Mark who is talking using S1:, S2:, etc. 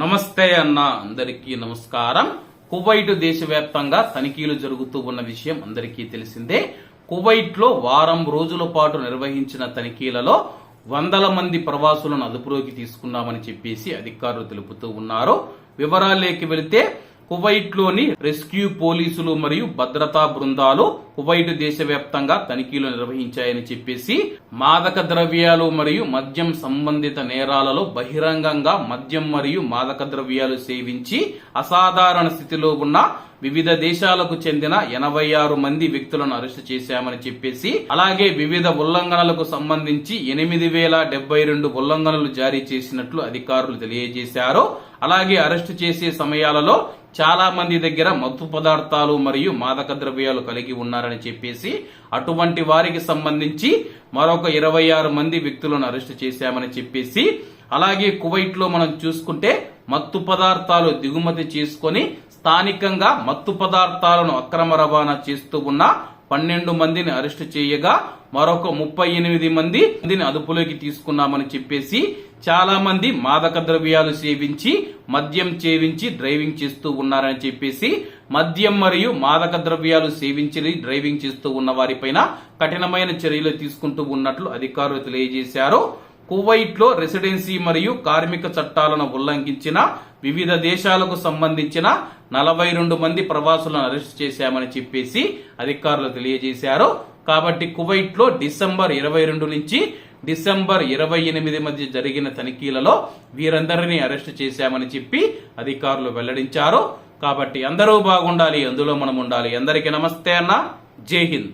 S1: నమస్తే అన్న అందరికీ నమస్కారం. కువైట్ దేశవ్యాప్తంగా తనిఖీలు జరుగుతూ ఉన్న విషయం అందరికీ తెలిసిందే. కువైట్లో వారం రోజుల పాటు నిర్వహించిన తనిఖీలలో వందల మంది ప్రవాసులను అదుపులోకి తీసుకున్నామని చెప్పేసి అధికారులు తెలుపుతూ ఉన్నారు. వివరాలేకి వెళితే కువైట్లోని రెస్క్యూ పోలీసులు మరియు భద్రతా బృందాలు కువైట్ దేశవ్యాప్తంగా తనిఖీలు నిర్వహించాయని చెప్పేసి మాదక ద్రవ్యాలు మరియు మద్యం సంబంధిత నేరాలలో బహిరంగంగా మద్యం మరియు మాదక ద్రవ్యాలు సేవించి అసాధారణ స్థితిలో ఉన్న వివిధ దేశాలకు చెందిన ఎనభై ఆరు మంది వ్యక్తులను అరెస్టు చేశామని చెప్పేసి అలాగే వివిధ ఉల్లంఘనలకు సంబంధించి ఎనిమిది వేల డెబ్బై రెండు ఉల్లంఘనలు జారీ చేసినట్లు అధికారులు తెలియజేశారు. అలాగే అరెస్టు చేసే సమయాలలో చాలా మంది దగ్గర మత్తు పదార్థాలు మరియు మాదక ద్రవ్యాలు కలిగి ఉన్నారని చెప్పేసి అటువంటి వారికి సంబంధించి మరొక ఇరవై ఆరు మంది వ్యక్తులను అరెస్టు చేశామని చెప్పేసి అలాగే కువైట్లో మనం చూసుకుంటే మత్తు పదార్థాలు దిగుమతి చేసుకొని స్థానికంగా మత్తు పదార్థాలను అక్రమ రవాణా చేస్తూ ఉన్న పన్నెండు మందిని అరెస్టు చేయగా మరొక ముప్పై ఎనిమిది మంది మందిని అదుపులోకి తీసుకున్నామని చెప్పేసి చాలా మంది మాదక ద్రవ్యాలు సేవించి మద్యం సేవించి డ్రైవింగ్ చేస్తూ ఉన్నారని చెప్పేసి మద్యం మరియు మాదక ద్రవ్యాలు సేవించి డ్రైవింగ్ చేస్తూ ఉన్న వారిపైన కఠినమైన చర్యలు తీసుకుంటూ ఉన్నట్లు అధికారులు తెలియజేశారు. కువైట్లో రెసిడెన్సీ మరియు కార్మిక చట్టాలను ఉల్లంఘించిన వివిధ దేశాలకు సంబంధించిన నలభై రెండు మంది ప్రవాసులను అరెస్ట్ చేశామని చెప్పేసి అధికారులు తెలియజేశారు. కాబట్టి కువైట్లో డిసెంబర్ ఇరవై రెండు నుంచి డిసెంబర్ ఇరవై ఎనిమిది మధ్య జరిగిన తనిఖీలలో వీరందరినీ అరెస్ట్ చేశామని చెప్పి అధికారులు వెల్లడించారు. కాబట్టి అందరూ బాగుండాలి అందులో మనం ఉండాలి. అందరికీ నమస్తే అన్న. జై హింద్.